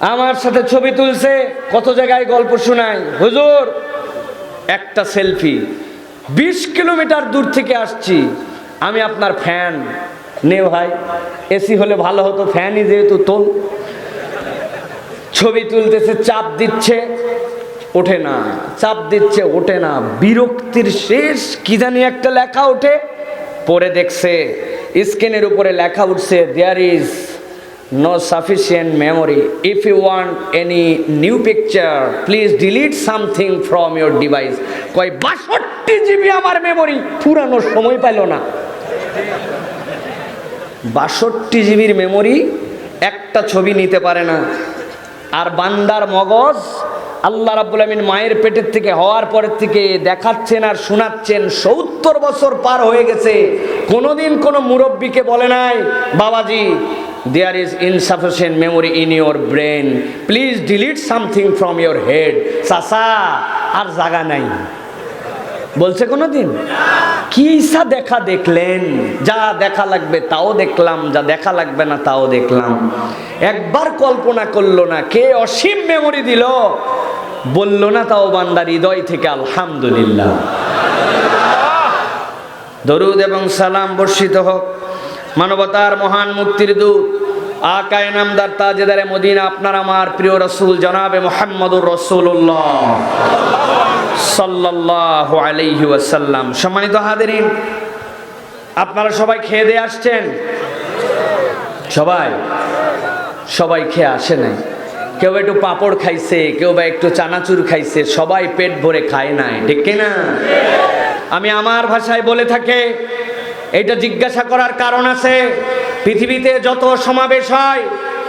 আমার সাথে ছবি তুলছে, কত জায়গায় গল্প শোনায়। হুজুর, একটা সেলফি। বিশ কিলোমিটার দূর থেকে আসছি। আমি আপনার ফ্যান। নে ভাই, এসি হলে ভালো হতো, ফ্যানই যেহেতু তোল। ছবি তুলতেছে, চাপ দিচ্ছে, ওঠে না। চাপ দিচ্ছে, ওঠে না। বিরক্তির শেষ, কি জানি একটা লেখা ওঠে। পরে দেখছে, স্ক্রিনের উপরে লেখা উঠছে there is no sufficient memory if you want any new picture please delete something from your device কয়, বাষট্টি জিবি আমার মেমোরি পুরানোর সময় পাইল না। বাষট্টি জিবির মেমোরি একটা ছবি নিতে পারে না। আর বান্দার মগজ আল্লাহ রাব্বুল আমিন মায়ের পেটের থেকে হওয়ার পরের থেকে দেখাচ্ছেন আর শোনাচ্ছেন। সত্তর বছর পার হয়ে গেছে। কোনোদিন কোনো মুরব্বীকে বলে নাই, বাবাজি there is insufficient memory in your brain please delete something from your head চাষা আর জাগা নাই। বলছে কোনো দিন কি ইসা দেখা দেখলেন? যা দেখা লাগবে তাও দেখলাম, যা দেখা লাগবে না তাও দেখলাম। একবার কল্পনা করল না, কে অসীম মেমোরি দিল। বলল না তাও বান্দার হৃদয় থেকে আলহামদুলিল্লাহ। দরুদ এবং সালাম বর্ষিত হোক। মানবতার মহান মুক্তির দূত। আকায় নামদার তাজেদারে মদিনা, আপনার আমার প্রিয় রসুল জনাবে মোহাম্মদুর রসুল্লাহ সাল্লাল্লাহু আলাইহি ওয়াসাল্লাম। সম্মানিত হাজিরিন, আপনারা সবাই খেয়ে দিয়ে আসছেন? সবাই? সবাই খেয়ে আসে নাই। কেউ একটু পাঁপড় খাইছে, কেউ বা একটু চানাচুর খাইছে, সবাই পেট ভরে খায় নাই, ঠিক না? আমি আমার ভাষায় বলে থাকে, এটা জিজ্ঞাসা করার কারণ আছে পৃথিবীতে যত সমাবেশ হয়,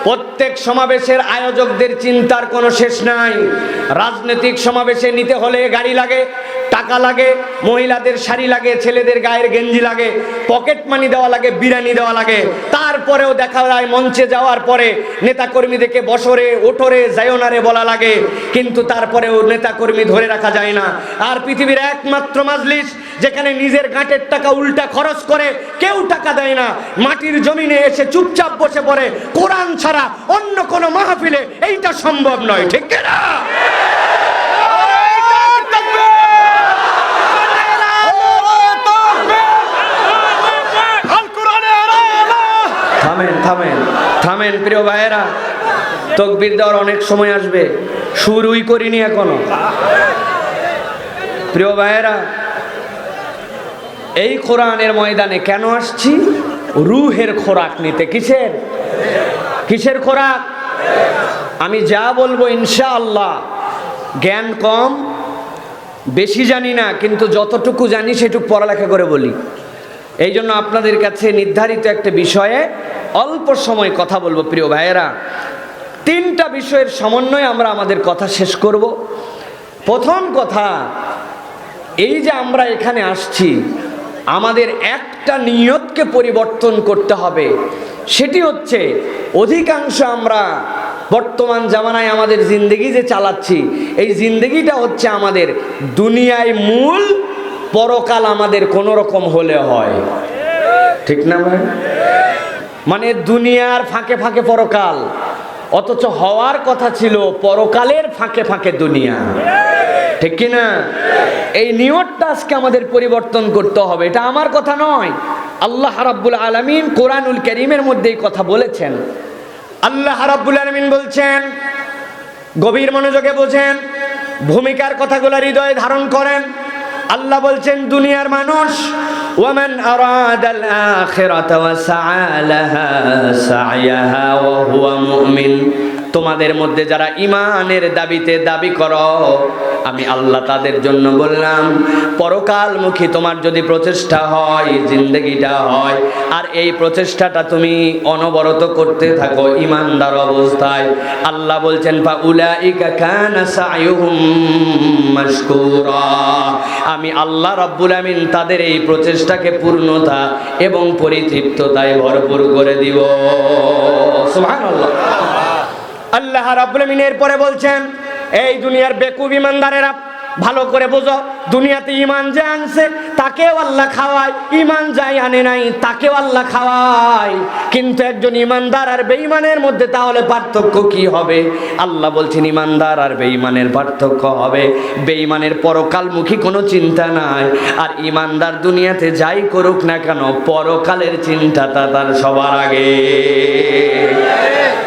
প্রত্যেক সমাবেশের আয়োজকদের চিন্তার কোনো শেষ নাই। রাজনৈতিক সমাবেশে নিতে হলে গাড়ি লাগে টাকা লাগে, মহিলাদের শাড়ি লাগে, ছেলেদের গায়ের গেঞ্জি লাগে পকেট মানি দেওয়া লাগে, বিরিয়ানি দেওয়া লাগে। তারপরেও দেখা যায় মঞ্চে যাওয়ার পরে নেতাকর্মীদেরকে বসরে, ওঠরে জায়নারে বলা লাগে। কিন্তু তারপরেও নেতাকর্মী ধরে রাখা যায় না। আর পৃথিবীর একমাত্র মাজলিস, যেখানে নিজের গাঁটের টাকা উল্টা খরচ করে, কেউ টাকা দেয় না। মাটির জমিনে এসে চুপচাপ বসে পড়ে। কোরআন ছাড়া অন্য কোনো মাহফিলে এইটা সম্ভব নয়, ঠিক না থামেন থামেন। থামেন, প্রিয় ভাইয়েরা, তকবির দেওয়ার অনেক সময় আসবে। শুরুই করিনি এখনও। প্রিয় ভাইয়েরা, এই কোরআনের ময়দানে কেন আসছি? রুহের খোরাক নিতে। কিসের? কিসের খোরাক? আমি যা বলব ইনশাআল্লাহ। জ্ঞান কম, বেশি জানি না, কিন্তু যতটুকু জানি সেটুকু পড়ালেখা করে বলি। এই জন্য আপনাদের কাছে নির্ধারিত একটা বিষয়ে অল্প সময় কথা বলব, প্রিয় ভাইয়েরা। তিনটা বিষয়ের সমন্বয়ে আমরা আমাদের কথা শেষ করব। প্রথম কথা, এই যে আমরা এখানে আসছি, আমাদের একটা নিয়তকে পরিবর্তন করতে হবে। সেটি হচ্ছে, অধিকাংশ আমরা বর্তমান জামানায় আমাদের জিন্দগি যে চালাচ্ছি, এই জিন্দগিটা হচ্ছে আমাদের দুনিয়ায় মূল পরকাল আমাদের কোনো রকম হলে হয়। ঠিক না ভাই? মানে দুনিয়ার ফাঁকে ফাঁকে পরকাল। অথচ হওয়ার কথা ছিল পরকালের ফাঁকে ফাঁকে দুনিয়া। ঠিক কি না? এই নিয়তটা আজকে আমাদের পরিবর্তন করতে হবে। এটা আমার কথা নয়। আল্লাহ রাব্বুল আলামিন কোরআনুল করিমের মধ্যে এই কথা বলেছেন। আল্লাহ রাব্বুল আলামিন বলছেন, গভীর মনোযোগে বোঝেন, ভূমিকার কথাগুলো হৃদয়ে ধারণ করেন। আল্লাহ বলছেন, দুনিয়ার মানুষ ومن أراد الآخرة وسعى لها سعيها وهو مؤمن. তোমাদের মধ্যে যারা ইমানের দাবিতে দাবি করো, আমি আল্লাহ তাদের জন্য বললাম, পরকালমুখী তোমার যদি প্রচেষ্টা হয়, জিন্দগিটা হয়, আর এই প্রচেষ্টাটা তুমি অনবরত করতে থাকো ইমানদার অবস্থায়, আল্লাহ বলছেন কানা আমি আল্লাহ রাব্বুল আমিন তাদের এই প্রচেষ্টাকে পূর্ণতা এবং পরিতৃপ্ততায় ভরপুর করে দিব। সুবহানাল্লাহ। আল্লাহ রাবুল মিনের পরে বলছেন এই দুনিয়ার বেকুব ইমানদারেরা ভালো করে বোঝো, দুনিয়াতে ইমান যে আনছে, তাকেও আল্লাহ খাওয়ায়। ইমান যাই আনে নাই, তাকেও আল্লাহ খাওয়ায়। কিন্তু একজন ইমানদার আর বেঈমানের মধ্যে তাহলে পার্থক্য কি হবে? আল্লাহ বলছেন ইমানদার আর বেঈমানের পার্থক্য হবে। বেঈমানের পরকালমুখী কোনো চিন্তা নাই। আর ইমানদার দুনিয়াতে যাই করুক না কেন, পরকালের চিন্তাটা তার সবার আগে।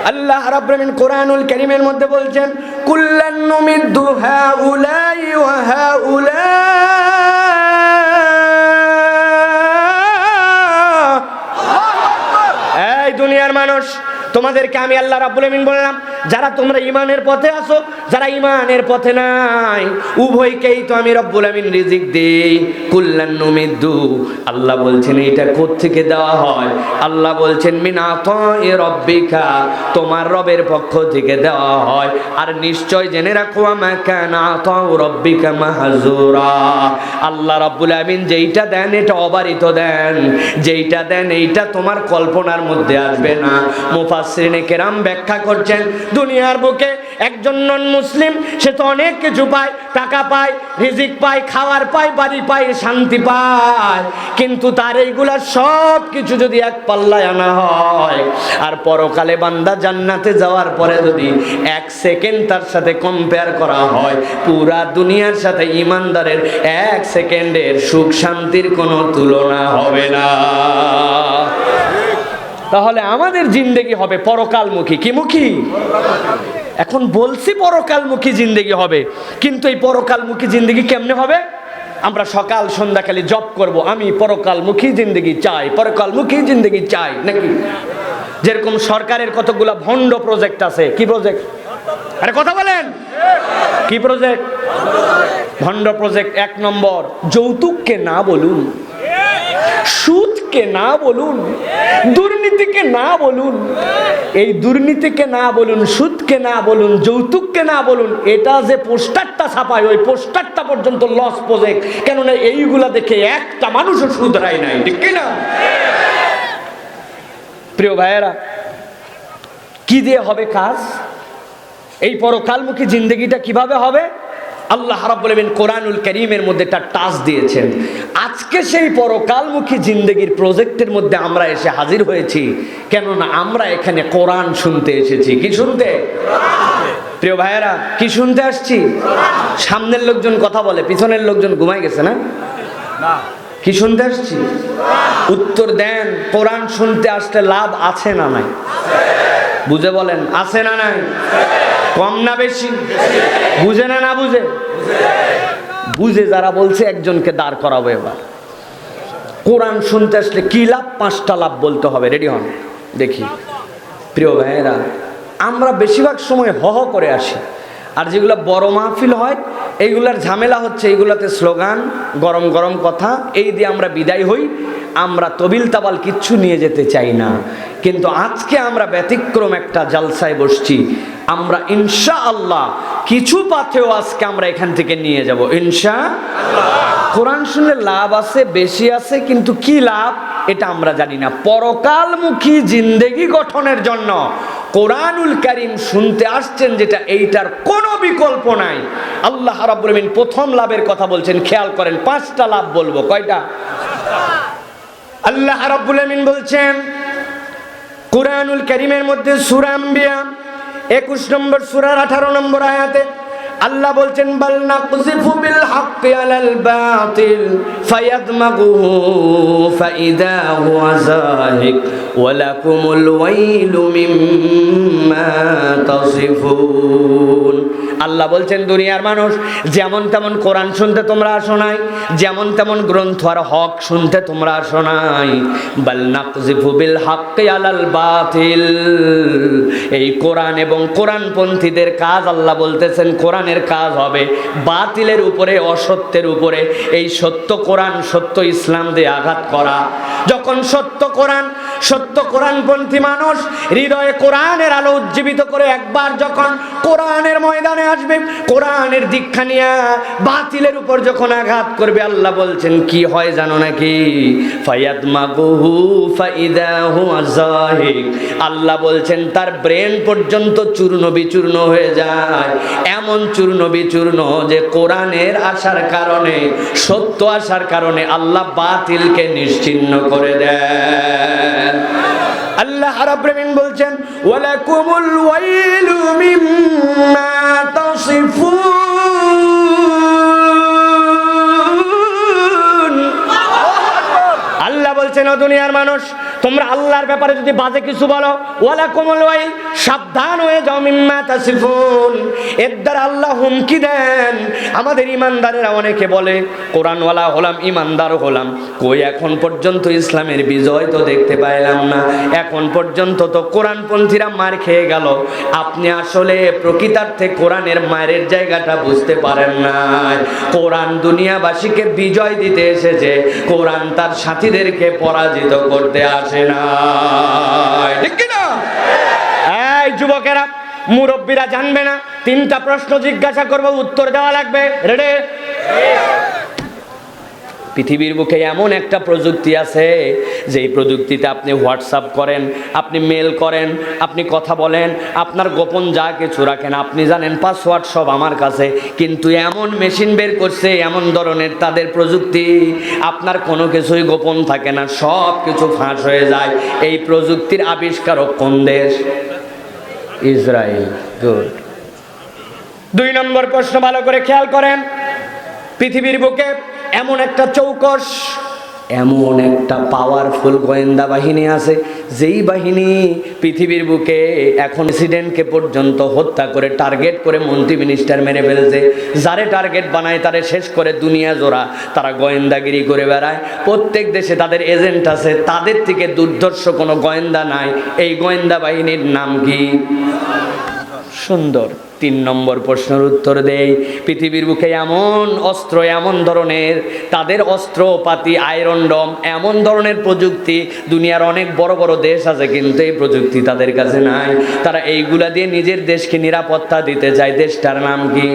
আল্লাহ রাব্বুল কোরআনুল কারীমের মধ্যে বলছেন কুল্লান نمد هؤلاء হাউলা এই দুনিয়ার মানুষ তোমাদেরকে আমি আল্লাহ রাব্বুল আমিন বললাম যারা তোমরা ইমানের পথে আসো যারা ইমানের পথে নাই, উভয়কেই তো আমি রব্বুল আমিন রিজিক দেই। কুল্লান নুমিদ্দু, আল্লাহ বলছেন এটা থেকে দেওয়া হয়? আল্লাহ বলছেন মিনাত এ রব্বিকা, তোমার রবের পক্ষ থেকে দেওয়া হয়। আর নিশ্চয় জেনে রাখো আমাকানা তাও রব্বিকা মাহজুরা। আল্লাহ রাব্বুল আমিন যেইটা দেন, এটা অবারিত দেন। যেইটা দেন, এইটা তোমার কল্পনার মধ্যে আসবে না। মুফাসসিরিনে কেরাম ব্যাখ্যা করছেন দুনিয়ার বুকে একজন নন মুসলিম, সে তো অনেক কিছু পায়, টাকা পায়, রিজিক পায়, খাওয়ার পায়, বাড়ি পায়, শান্তি পায়। কিন্তু তার এইগুলা সব কিছু যদি এক পাল্লায় আনা হয়, আর পরকালে বান্দা জান্নাতে যাওয়ার পরে যদি এক সেকেন্ড তার সাথে কম্পেয়ার করা হয়, পুরা দুনিয়ার সাথে ইমানদারের এক সেকেন্ডের সুখ শান্তির কোনো তুলনা হবে না। তাহলে আমাদের জিন্দেগি হবে পরকালমুখী। কি মুখী? এখন বলছি পরকালমুখী জিন্দেগি হবে, কিন্তু এই পরকালমুখী জিন্দেগি কেমনে হবে? আমরা সকাল, সন্ধ্যা খালি জব করব, আমি পরকালমুখী জিন্দেগি চাই, পরকালমুখী জিন্দেগি চাই, নাকি? যেরকম সরকারের কতগুলা ভণ্ড প্রজেক্ট আছে, কি প্রজেক্ট আরে কথা বলেন! কি প্রজেক্ট ভণ্ড প্রজেক্ট এক নম্বর, যৌতুককে না বলুন, সুদকে না বলুন দুর্নীতিকে না বলুন, এই দুর্নীতিকে না বলুন, সুদকে না বলুন, যৌতুককে না বলুন, এটা যে পোস্টারটা ছাপায়, ওই পোস্টারটা পর্যন্ত লস প্রজেক্ট কেননা এইগুলা দেখে একটা মানুষও শুধরাই নাই, ঠিক কি না? প্রিয় ভাইয়েরা, কি দিয়ে হবে কাজ? এই পরকালমুখী জিন্দগিটা কীভাবে হবে? আল্লাহ রাব্বুল আমিন কোরআনুল করিমের মধ্যে একটা টাচ দিয়েছেন। আজকে সেই পরকালমুখী জিন্দগির প্রজেক্টের মধ্যে আমরা এসে হাজির হয়েছি। কেননা আমরা এখানে কোরআন শুনতে এসেছি। কি শুনতে? প্রিয় ভাইয়েরা কি শুনতে আসছি? সামনের লোকজন কথা বলে পিছনের লোকজন ঘুমাই গেছে না? কি শুনতে আসছি? উত্তর দেন কোরআন শুনতে আসলে লাভ আছে না নাই? বুঝে বলেন আছে না নাই? কম না বেশি? বুঝে না না বুঝে? বুঝে যারা বলছে একজনকে দাঁড় করাবো এবার। কোরআন শুনতে আসলে কি লাভ? পাঁচটা লাভ বলতে হবে। রেডি হন? দেখি। প্রিয় ভাইয়েরা, আমরা বেশিরভাগ সময় হ হ করে আসি। আর যেগুলো বড় মাহফিল হয়, এইগুলার ঝামেলা হচ্ছে, এইগুলাতে স্লোগান, গরম গরম কথা, এই দিয়ে আমরা বিদায় হই। আমরা তবিল তাবাল কিচ্ছু নিয়ে যেতে চাই না। কিন্তু আজকে আমরা ব্যতিক্রম একটা জালসায় বসছি। আমরা ইনশা আল্লাহ কিছু পাথেও আজকে আমরা এখান থেকে নিয়ে যাব। ইনশা কোরআন শুনলে লাভ আছে, বেশি আছে, কিন্তু কি লাভ? এটা আমরা জানি না। পরকালমুখী জিন্দেগি গঠনের জন্য কোরআনুল কারিম শুনতে আসছেন যেটা এইটার কোনো বিকল্প নাই। আল্লাহ আমিন প্রথম লাভের কথা বলছেন, খেয়াল করেন, পাঁচটা লাভ বলব। কয়টা? আল্লাহ রাব্বুল আমিন বলছেন, কুরআনুল কারিমের মধ্যে সূরা আম্বিয়া একুশ নম্বর সূরার আঠারো নম্বর আয়াতে আল্লাহ বলছেন, বাল নাকযিফু বিল হাক্কি আলাল বাতিল ফায়াদমাগুহু ফাইদা হুয়া যাহিক ওয়া লাকুমুল ওয়াইলু মিম্মা তাসিফুন। আল্লাহ বলছেন, দুনিয়ার মানুষ, যেমন তেমন কোরআন শুনতে তোমরা আসো নাই, যেমন তেমন গ্রন্থ আর হক শুনতে তোমরা আসো নাই। বাল নাকযিফু বিল হাক্কি আলাল বাতিল। এই কোরআন এবং কোরআনপন্থীদের কাজ আল্লাহ বলতেছেন, কোরআনের কাজ হবে বাতিলের উপরে, অসত্যের উপরে। এই সত্য কোরআন, সত্য ইসলাম দিয়ে আঘাত করা। যখন সত্য কোরআন, সত্য কোরআনপন্থী মানুষ হৃদয়ে কোরআনের আলো উজ্জীবিত করে, একবার যখন কোরআনের ময়দানে আসবে। কোরআনের দীক্ষা নিয়ে বাতিলের উপর যখন আঘাত করবে, আল্লাহ বলছেন, কি হয় জানো নাকি? ফায়াত মাগুহু ফাইদাহু আল্লাহ বলছেন, তার ব্রেন পর্যন্ত চূর্ণ বিচূর্ণ হয়ে যায়। এমন চূর্ণ বিচূর্ণ যে কোরআনের আসার কারণে, সত্য আসার কারণে আল্লাহ বাতিলকে নিশ্চিহ্ন করে দেন। আল্লাহ রাব্বিন বলছেন, ওয়ালাকুমুল ওয়াইলু মিম্মা আল্লাহ বলছেন ও দুনিয়ার মানুষ তোমরা আল্লাহর ব্যাপারে যদি বাজে কিছু বলো ওয়ালা কোমল ওয়াইল, সাবধান হয়ে যাও মিম্মা তাসিফুন। এর দ্বারা আল্লাহ হুমকি দেন। আমাদের ইমানদারেরা অনেকে বলে, কোরআনওয়ালা হলাম, ইমানদার হলাম। কই এখন পর্যন্ত ইসলামের বিজয় তো দেখতে পাইলাম না। এখন পর্যন্ত তো কোরআনপন্থীরা মার খেয়ে গেল। আপনি আসলে প্রকৃতার্থে কোরআনের মায়ের জায়গাটা বুঝতে পারেন না কোরআন দুনিয়াবাসীকে বিজয় দিতে এসেছে। কোরআন তার সাথীদেরকে পরাজিত করতে আসে। না ঠিক না এই যুবকেরা, মুরব্বীরা জানবে না, তিনটা প্রশ্ন জিজ্ঞাসা করব, উত্তর দেওয়া লাগবে। রেডে পৃথিবীর বুকে এমন একটা প্রযুক্তি আছে, যেই প্রযুক্তিতে আপনি হোয়াটসঅ্যাপ করেন, আপনি মেল করেন, আপনি কথা বলেন, আপনার গোপন যা কিছু রাখেন, আপনি জানেন পাসওয়ার্ড সব আমার কাছে, কিন্তু এমন মেশিন বের করছে, এমন ধরনের তাদের প্রযুক্তি, আপনার কোনো কিছুই গোপন থাকে না, সব কিছু ফাঁস হয়ে যায়। এই প্রযুক্তির আবিষ্কারক কোন দেশ? ইসরায়েল গুড দুই নম্বর প্রশ্ন ভালো করে খেয়াল করেন। পৃথিবীর বুকে এমন একটা চৌকস, এমন একটা পাওয়ারফুল গোয়েন্দা বাহিনী আছে, যেই বাহিনী পৃথিবীর বুকে এখন প্রেসিডেন্টকে পর্যন্ত হত্যা করে টার্গেট করে মন্ত্রী মিনিস্টার মেরে ফেলছে। যারে টার্গেট বানায়, তারে শেষ করে দুনিয়া জোড়া। তারা গোয়েন্দাগিরি করে বেড়ায়। প্রত্যেক দেশে তাদের এজেন্ট আছে। তাদের থেকে দুর্ধর্ষ কোনো গোয়েন্দা নাই। এই গোয়েন্দা বাহিনীর নাম কি? সুন্দর। তিন নম্বর প্রশ্নের উত্তর দেই। পৃথিবীর বুকে এমন অস্ত্র, এমন ধরনের, তাদের অস্ত্রপাতি, আয়রন ডম, এমন ধরনের প্রযুক্তি, দুনিয়ার অনেক বড় বড় দেশ আছে, কিন্তু এই প্রযুক্তি তাদের কাছে নাই। তারা এইগুলা দিয়ে নিজের দেশকে নিরাপত্তা দিতে চায়। দেশটার নাম কি?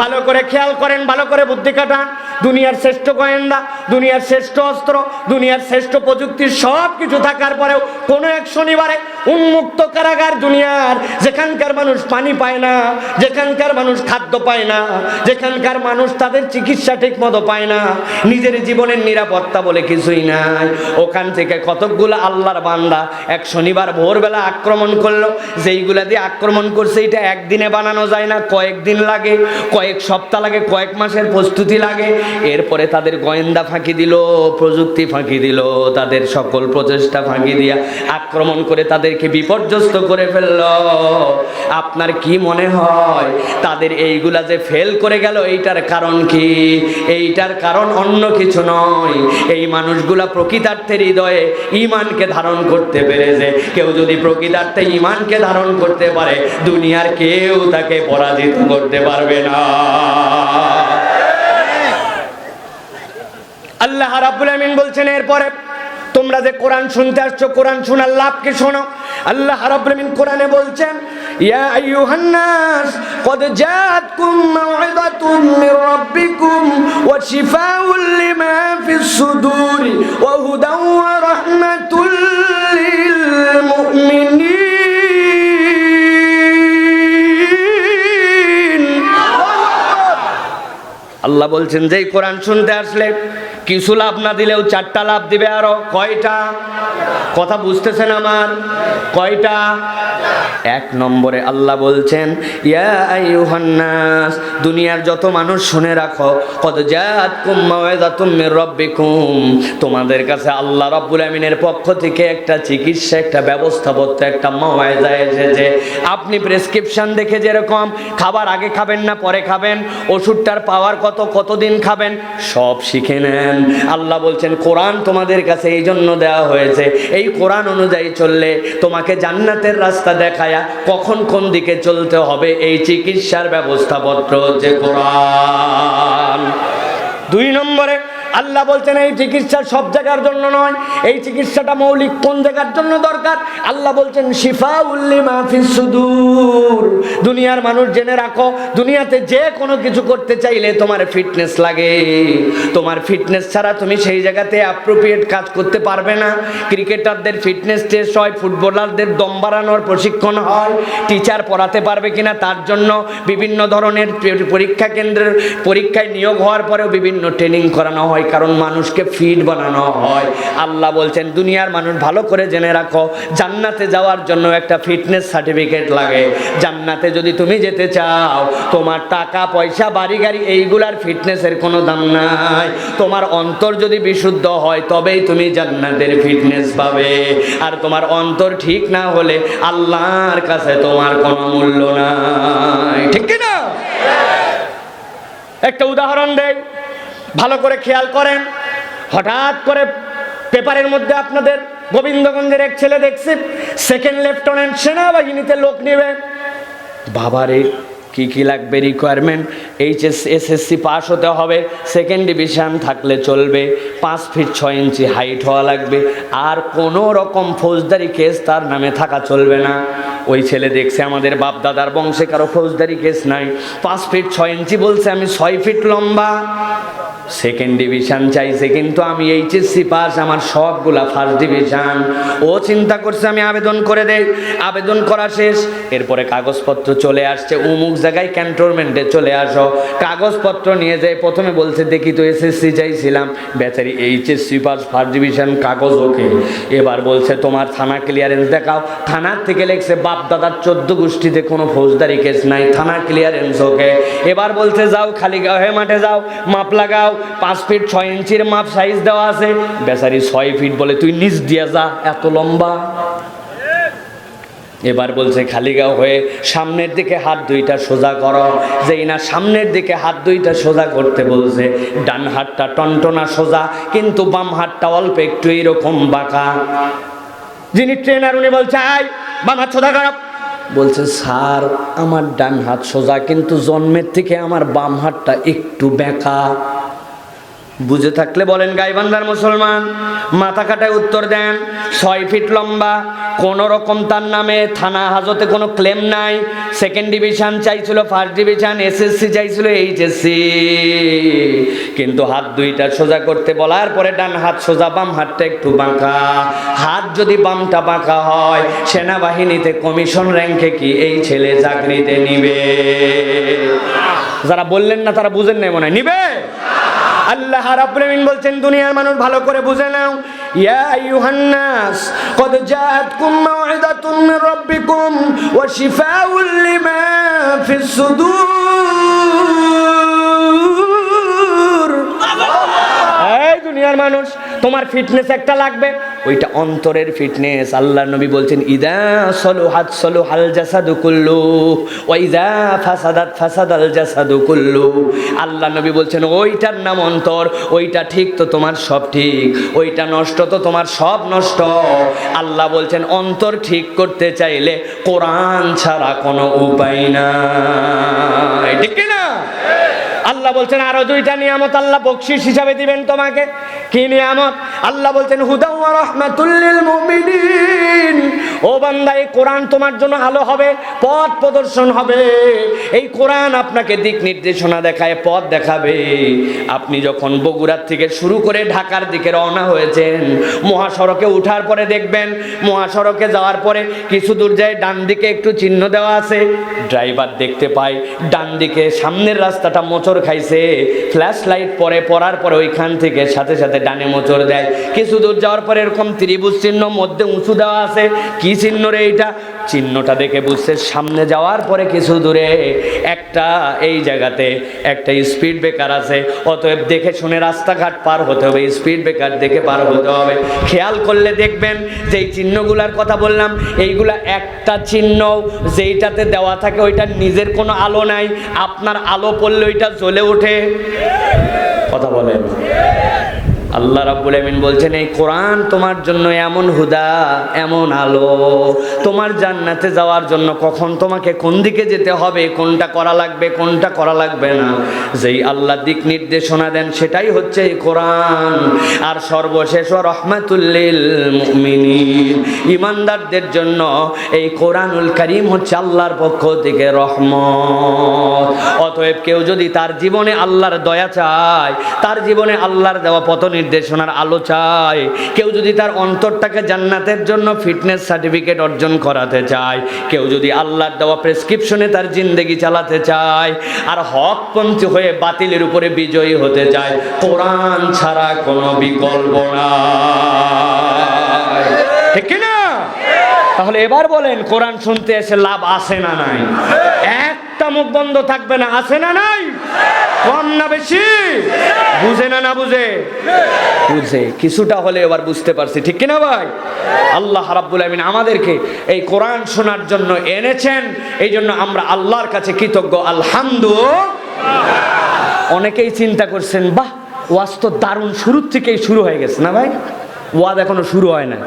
ভালো করে খেয়াল করেন, ভালো করে বুদ্ধি কাটান দুনিয়ার শ্রেষ্ঠ গোয়েন্দা দুনিয়ার শ্রেষ্ঠ অস্ত্র, দুনিয়ার শ্রেষ্ঠ প্রযুক্তির সব কিছু থাকার পরেও কোনো এক শনিবারে উন্মুক্ত কারাগার দুনিয়ার, যেখানকার মানুষ পানি পায় না, যেখানকার মানুষ খাদ্য পায় না, যেখানকার মানুষ তাদের চিকিৎসা ঠিক মতো পায় না, নিজের জীবনের নিরাপত্তা বলে কিছুই নাই। ওখান থেকে কতকগুলো আল্লাহর বান্দা এক শনিবার ভোরবেলা আক্রমণ করল, যেইগুলা দিয়ে আক্রমণ করছে, এটা একদিনে বানানো যায় না, কয়েকদিন লাগে, কয়েক সপ্তাহ লাগে, কয়েক মাসের প্রস্তুতি লাগে, এরপরে তাদের গোয়েন্দা ফাঁকি দিল, প্রযুক্তি ফাঁকি দিল, তাদের সকল প্রচেষ্টা ফাঁকি দিয়া আক্রমণ করে তাদেরকে বিপর্যস্ত করে ফেলল। আপনার কি মনে হয়, তাদের এইগুলা যে ফেল করে গেল, এইটার কারণ কি? এইটার কারণ অন্য কিছু নয়। এই মানুষগুলা প্রকৃতার্থের হৃদয়ে ইমানকে ধারণ করতে পেরেছে কেউ যদি প্রকৃতার্থে ইমানকে ধারণ করতে পারে, দুনিয়ার কেউ তাকে পরাজিত করতে পারবে না। আল্লাহ রাব্বুল আমিন বলছেন এরপরে তোমরা যে কোরআন শুনতে আসছো কোরআন শোনার লাভ কি শোনো আল্লাহ রাব্বুল আমিন কোরআনে বলছেন ইয়া আইয়ুহান নাস قد جاءتكم موعظة من ربكم وشفاء لما في الصدور وهدى ورحمة للمؤمنين আল্লাহ বলছেন, যেই কোরআন শুনতে আসলে কিছু লাভ না দিলেও চারটা লাভ দিবে আরও। কয়টা? কথা বুঝতেছেন আমার? কয়টা? এক নম্বরে আল্লাহ বলছেন, ইয়া নাস, দুনিয়ার যত মানুষ শুনে রাখো কত মাওয়াযাতুম মির তোমাদের কাছে আল্লাহ রাব্বুল আমিনের পক্ষ থেকে একটা চিকিৎসা, একটা ব্যবস্থাপত্র, একটা মাওয়াজা এসেছে। আপনি প্রেসক্রিপশন দেখে যেরকম, খাবার আগে খাবেন না, পরে খাবেন, ওষুধটার পাওয়ার কত, কতদিন খাবেন, সব শিখে নেন। আল্লাহ বলছেন, কোরআন তোমাদের কাছে এই জন্য দেওয়া হয়েছে এই কোরআন অনুযায়ী চললে তোমাকে জান্নাতের রাস্তা দেখায়া কখন কোন দিকে চলতে হবে? এই চিকিৎসার ব্যবস্থাপত্র যে কোরআন। দুই নম্বরে আল্লাহ বলছেন, এই চিকিৎসা সব জায়গার জন্য নয়, এই চিকিৎসাটা মৌলিক কোন জায়গার জন্য দরকার? আল্লাহ বলছেন শিফা উল্লি মাহফিস দুনিয়ার মানুষ জেনে রাখো, দুনিয়াতে যে কোনো কিছু করতে চাইলে তোমার ফিটনেস লাগে। তোমার ফিটনেস ছাড়া তুমি সেই জায়গাতে অ্যাপ্রোপ্রিয়েট কাজ করতে পারবে না। ক্রিকেটারদের ফিটনেস টেস্ট হয়, ফুটবলারদের দম বাড়ানোর প্রশিক্ষণ হয় টিচার পড়াতে পারবে কিনা তার জন্য বিভিন্ন ধরনের পরীক্ষা কেন্দ্রের পরীক্ষায় নিয়োগ হওয়ার পরেও বিভিন্ন ট্রেনিং করানো হয়। কারণ মানুষকে ফিট বানানো হয়। আল্লাহ বলছেন, দুনিয়ার মানুষ ভালো করে জেনে রাখো, জান্নাতে যাওয়ার জন্য একটা ফিটনেস সার্টিফিকেট লাগে। জান্নাতে যদি তুমি যেতে চাও, তোমার টাকা, পয়সা, বাড়ি গাড়ি এইগুলার ফিটনেসের কোনো দাম নাই। তোমার অন্তর যদি বিশুদ্ধ হয়, তবেই তুমি জান্নাতের ফিটনেস পাবে। আর তোমার অন্তর ঠিক না হলে আল্লাহর কাছে তোমার কোনো মূল্য নাই। ঠিক না একটা উদাহরণ দেই। ভালো করে খেয়াল করেন। হঠাৎ করে পেপারের মধ্যে আপনাদের গোবিন্দগঞ্জের এক ছেলে দেখছে সেকেন্ড লেফটেন্যান্ট সেনাবাহিনীতে লোক নেবে। বাবারে, কি কি লাগবে রিকোয়ারমেন্ট এইচএস এসএসসি পাস হতে হবে সেকেন্ড ডিভিশন থাকলে চলবে, পাঁচ ফিট ছয় ইঞ্চি হাইট হওয়া লাগবে। আর কোনো রকম ফৌজদারি কেস তার নামে থাকা চলবে না। ওই ছেলে দেখছে আমাদের বাপ দাদার বংশে কারও ফৌজদারি কেস নাই। পাঁচ ফিট ছয় ইঞ্চি বলছে, আমি ছয় ফিট লম্বা। সেকেন্ড ডিভিশন চাইছে, কিন্তু আমি এইচএসসি পাস আমার সবগুলা ফার্স্ট ডিভিশন ও চিন্তা করছে, আমি আবেদন করে দেই আবেদন করা শেষ। এরপরে কাগজপত্র চলে আসছে, উমুক জায়গায় ক্যান্টনমেন্টে চলে আসো। কাগজপত্র নিয়ে যায় প্রথমে বলছে, দেখি তো এসএসসি চাইছিলাম। বেচারি এইচএসসি পাস ফার্স্ট ডিভিশন কাগজ ওকে। এবার বলছে, তোমার থানা ক্লিয়ারেন্স দেখাও। থানার থেকে লেখছে বাপ দাদার চোদ্দ গোষ্ঠীতে কোনো ফৌজদারি কেস নাই, থানা ক্লিয়ারেন্স ওকে এবার বলছে, যাও, খালি গায়ে মাঠে যাও, মাপ লাগাও, পাঁচ ফিট ছয় ইঞ্চির মাপ সাইজ দেওয়া আছে। বেচারি ছয় ফিট বলে, তুই নিচ দিয়ে যা, এত লম্বা। এবার বলছে খালিগাঁও হয়ে সামনের দিকে হাত দুইটা সোজা করো। যেই না সামনের দিকে হাত দুইটা সোজা করতে বলছে, ডান হাতটা টনটনা সোজা, কিন্তু বাম হাতটা অল্প একটু এরকম বাঁকা। যিনি ট্রেনার উনি বলছে আই বাম হাত সোজা খারাপ। বলছে স্যার, আমার ডান হাত সোজা, কিন্তু জন্মের থেকে আমার বাম হাতটা একটু বেঁকা। বুঝে থাকলে বলেন, গাইবান্ধার মুসলমান, মাথা কাটায় উত্তর দেন, ছয় ফিট লম্বা, কোন রকম তার নামে থানা হাজতে কোনো ক্লেম নাই সেকেন্ড ডিভিশন চাইছিল ফার্স্ট ডিভিশন এসএসসি চাইছিল এইচএসসি কিন্তু হাত দুইটা সোজা করতে বলার পরে ডান হাত সোজা, বাম হাতটা একটু বাঁকা। হাত যদি বামটা বাঁকা হয়, সেনাবাহিনীতে কমিশন র্যাঙ্কে কি এই ছেলে চাকরিতে নিবে? যারা বললেন না, তারা বুঝেন নাই মনে হয়। নিবে? আল্লাহ রাব্বুল বলছেন, দুনিয়ার মানুষ ভালো করে বুঝে নাও। ইয়া আইয়ুহান নাস, কদ জাআতকুম মাউইদাতুম মির রাব্বিকুম ওয়া শিফাউল লিমা ফিস সুদূর। এই দুনিয়ার মানুষ তোমার ফিটনেস একটা লাগবে। ওইটা অন্তরের ফিটনেস আল্লাহ নবী বলছেন, ইদা সলু হাত সলু হাল জাসাদু কুল্লু, ওয়া ইদা ফাসাদাত ফাসাদাল জাসাদু কুল্লু। আল্লাহ নবী বলছেন, ওইটার নাম অন্তর, ওইটা ঠিক তো তোমার সব ঠিক, ওইটা নষ্ট তো তোমার সব নষ্ট। আল্লাহ বলছেন, অন্তর ঠিক করতে চাইলে কোরআন ছাড়া কোনো উপায় নাই। ঠিক না আল্লাহ বলছেন, আরও দুইটা নিয়ামত আল্লাহ বকশিস হিসাবে দিবেন তোমাকে। কি নিয়ামত? আল্লাহ বলছেন হুদা রহমাতুল্লিল মুমিনিন। ও বান্দা এই কোরআন তোমার জন্য আলো হবে, পথ প্রদর্শন হবে। এই কোরআন আপনাকে দিক নির্দেশনা দেখায়, পথ দেখাবে। আপনি যখন বগুড়ার থেকে শুরু করে ঢাকার দিকে রওনা হয়েছেন, মহাসড়কে উঠার পরে দেখবেন, মহাসড়কে যাওয়ার পরে কিছু দূর যায়, ডান দিকে একটু চিহ্ন দেওয়া আছে। ড্রাইভার দেখতে পায়, ডান দিকে সামনের রাস্তাটা মোচড় খাইছে। ফ্ল্যাশ লাইট পরে পড়ার পরে ওইখান থেকে সাথে সাথে ডানে মোচড় দেয়। কিছু দূর যাওয়ার পরে এরকম ত্রিভুজ চিহ্ন মধ্যে উঁচু দেওয়া আছে। কি চিহ্ন রে এইটা? চিহ্নটা দেখে বুঝছে, সামনে যাওয়ার পরে কিছু দূরে একটা এই জায়গাতে একটা স্পিড ব্রেকার আছে। অতএব দেখে শুনে রাস্তাঘাট পার হতে হবে স্পিড ব্রেকার দেখে পার হতে হবে। খেয়াল করলে দেখবেন যে এই চিহ্নগুলার কথা বললাম, এইগুলা একটা চিহ্ন যেইটাতে দেওয়া থাকে ওইটার নিজের কোনো আলো নাই, আপনার আলো পড়লে ওইটা জ্বলে ওঠে। কথা বলেন। আল্লাহ রাব্বুল আমিন বলছেন, এই কোরআন তোমার জন্য এমন হুদা, এমন আলো। তোমার জান্নাতে যাওয়ার জন্য কখন তোমাকে কোন দিকে যেতে হবে, কোনটা করা লাগবে, কোনটা করা লাগবে না? যেই আল্লাহ দিক নির্দেশনা দেন, সেটাই হচ্ছে এই কোরআন। আর সর্বশেষ রহমাতুল্লিল মুমিনিন ইমানদারদের জন্য এই কোরআনুল করিম হচ্ছে আল্লাহর পক্ষ থেকে রহমত। অতএব কেউ যদি তার জীবনে আল্লাহর দয়া চায়, তার জীবনে আল্লাহর দেওয়া পথ নির্দেশনার আলো চায়। কেউ যদি তার অন্তরটাকে জান্নাতের জন্য ফিটনেস সার্টিফিকেট অর্জন করাতে চায়, কেউ যদি আল্লাহর দেওয়া প্রেসক্রিপশনে তার জিন্দেগি চালাতে চায়, আর হকপন্থী হয়ে বাতিলের উপরে বিজয়ী হতে চায়, কোরআন ছাড়া কোনো বিকল্প না ঠিক না তাহলে এবার বলেন, কোরআন শুনতে এসে লাভ আছে না নাই? একটা মুখ বন্ধ থাকবে না, আছে না নাই? কম না বেশি? বুঝে না না বুঝে? বুঝে, কিছুটা হলে এবার বুঝতে পারছি, ঠিক কিনা ভাই? আল্লাহ রাব্বুল আমিন আমাদেরকে এই কোরআন শোনার জন্য এনেছেন, এই জন্য আমরা আল্লাহর কাছে কৃতজ্ঞ আলহামদু অনেকেই চিন্তা করছেন, বাহ, ওয়াজ তো দারুণ, শুরুর থেকেই শুরু হয়ে গেছে না ভাই? ওয়াজ এখনও শুরু হয় না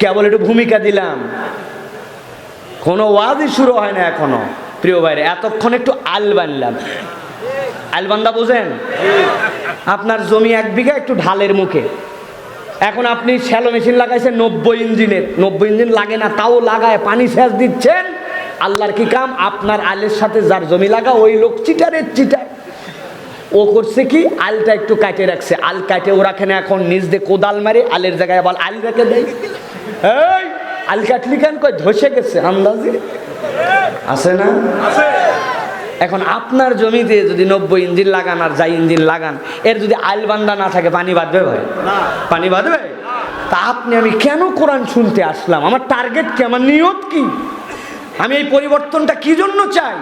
কেবল একটু ভূমিকা দিলাম। কোনো ওয়াজই শুরু হয় না এখনও। প্রিয় ভাইরে, এতক্ষণ একটু আল বানলাম। আলবান্দা বুঝেন? আপনার জমি এক বিঘা একটু ঢালের মুখে। এখন আপনি শ্যালো মেশিন লাগাইছেন নব্বই ইঞ্জিনের। নব্বই ইঞ্জিন লাগে না, তাও লাগায়, পানি সেচ দিচ্ছেন। আল্লাহর কি কাম? আপনার আলের সাথে যার জমি লাগা, ওই লোক চিটারের চিটার ও করছে কি? আলটা একটু কাটে রাখছে। আল কাটে ও রাখে না এখন নিজ দিয়ে কোদাল মারে, আলের জায়গায় আবার আল রেখে দেয়। আল কাটলি কয় ধসে গেছে আন্দাজে? আছে না? এখন আপনার জমিতে যদি নব্বই ইঞ্জিন লাগান আর যাই ইঞ্জিন লাগান এর যদি আইল বান্দা না থাকে পানি বাঁধবে ভাই? পানি বাঁধবে? তা আপনি আমি কেন কোরআন শুনতে আসলাম? আমার টার্গেট কি? আমার নিয়ত কি? আমি এই পরিবর্তনটা কি জন্য চাই?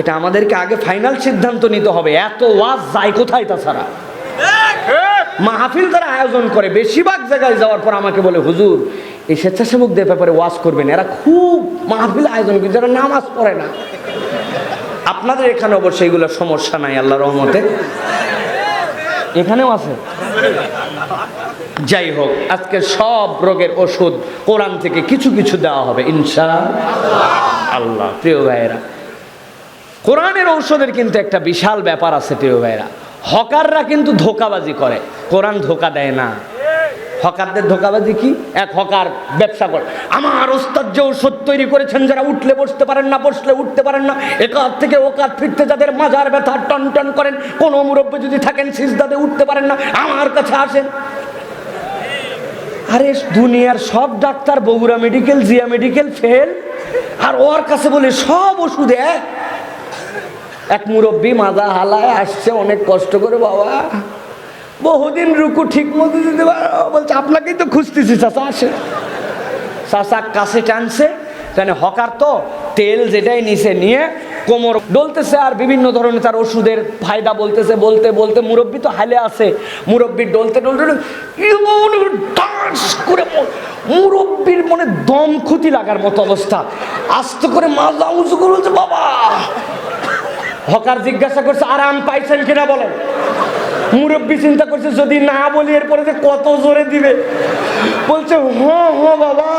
এটা আমাদেরকে আগে ফাইনাল সিদ্ধান্ত নিতে হবে। এত ওয়াজ যায় কোথায় তাছাড়া? মাহফিল তারা আয়োজন করে বেশিরভাগ জায়গায় যাওয়ার পর আমাকে বলে হুজুর এই স্বেচ্ছাসেবকদের ব্যাপারে ওয়াজ করবেন, এরা খুব মাহফিল আয়োজন করে যারা নামাজ পড়ে না। আপনাদের এখানে অবশ্যই এগুলো সমস্যা নাই আল্লাহ রহমতে। এখানেও আছে। যাই হোক, আজকে সব রোগের ওষুধ কোরআন থেকে কিছু কিছু দেওয়া হবে ইনশা আল্লাহ, প্রিয় ভাইয়েরা, কোরআনের ঔষধের কিন্তু একটা বিশাল ব্যাপার আছে, প্রিয় ভাইয়েরা। হকাররা কিন্তু ধোকাবাজি করে, কোরআন ধোকা দেয় না। হকারদের ধোকাবাজি কি? এক হকার ব্যবসা করে। আমার ওস্তাদ যে ওষুধ তৈরি করেছেন, যারা উঠলে বসতে পারেন না, বসলে উঠতে পারেন না একাত থেকে ওকাত ফিরতে যাদের মাজার ব্যথা টন টন করেন, কোনো মুরব্বী যদি থাকেন, সিজদাতে উঠতে পারেন না, আমার কাছে আসেন। আরে, দুনিয়ার সব doctor, Bogura medical, Zia medical, fail. আর ওর কাছে বলে, সব ওষুধ। এক মুরব্বী মাজা হালায়, আসছে, অনেক কষ্ট করে, বাবা। বহুদিন রুকু ঠিক মতো দিতে বলছে, আপনাকেই তো খুঁজতেছি, চাচা আসে চাচা কাছে টানছে কেন হকার তো, তেল যেটাই নিচে নিয়ে কোমর ডলতেছে আর বিভিন্ন ধরনের তার ওষুধের ফায়দা বলতেছে, বলতে বলতে মুরব্বী তো হালে আছে। মুরব্বী ডলতে ডলতে করে মুরব্বীর মনে দম ক্ষতি লাগার মতো অবস্থা। আস্তে করে মাজা উঁচু করে বাবা! হকার জিজ্ঞাসা করছে আরাম পাইছেন কিনা বলেন? মুরব্বী চিন্তা করছে, যদি না বলি এরপরে যে কত জোরে দিবে। বলছে হ হ বাবা,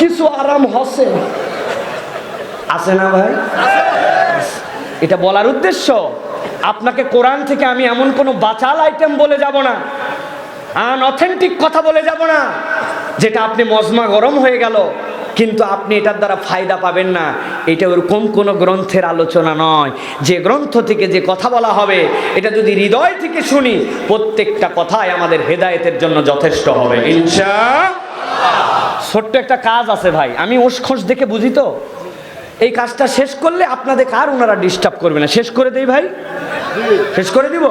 কিছু আরাম হসে আছে না ভাই? এটা বলার উদ্দেশ্য? আপনাকে কোরআন থেকে আমি এমন কোনো বাচাল আইটেম বলে যাব না। আন অথেন্টিক কথা বলে যাব না, যেটা আপনি মজমা গরম হয়ে গেল। কিন্তু আপনি এটার দ্বারা ফায়দা পাবেন না। এটা ওরকম কোনো গ্রন্থের আলোচনা নয়। যে গ্রন্থ থেকে যে কথা বলা হবে এটা যদি হৃদয় থেকে শুনি প্রত্যেকটা কথাই আমাদের হেদায়েতের জন্য যথেষ্ট হবে। ইনশা ছোট্ট একটা কাজ আছে ভাই। আমি ওসখোস দেখে বুঝি তো? এই কাজটা শেষ করলে আপনাদের কার ওনারা ডিস্টার্ব করবে না। শেষ করে দেই ভাই। শেষ করে দিব?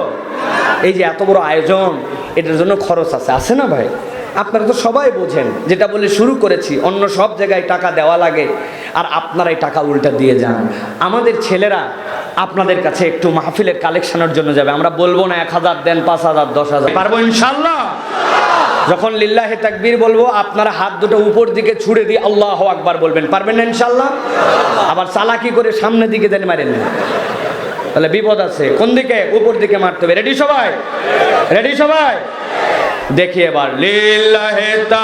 এই যে এত বড় আয়োজন এটার জন্য খরচ আছে। আছে না ভাই? আপনারা তো সবাই বোঝেন, যেটা বলে শুরু করেছি, অন্য সব জায়গায় টাকা দেওয়া লাগে, আর আপনারাই টাকা উল্টা দিয়ে যান। আমাদের ছেলেরা আপনাদের কাছে একটু মাহফিলের কালেকশনের জন্য যাবে। আমরা বলব না এক হাজার দেন, পাঁচ হাজার, দশ হাজার। পারব ইনশাল্লাহ যখন লিল্লাহে তাকবীর বলব, আপনারা হাত দুটো উপর দিকে ছুড়ে দিয়ে আল্লাহ আকবার বলবেন। পারবেন না ইনশাল্লাহ আবার চালাকি করে সামনের দিকে দেন মারেন। তাহলে বিপদ আছে। কোন দিকে? উপর দিকে মারতে হবে। রেডি সবাই? রেডি সবাই? দেখি এবার। তা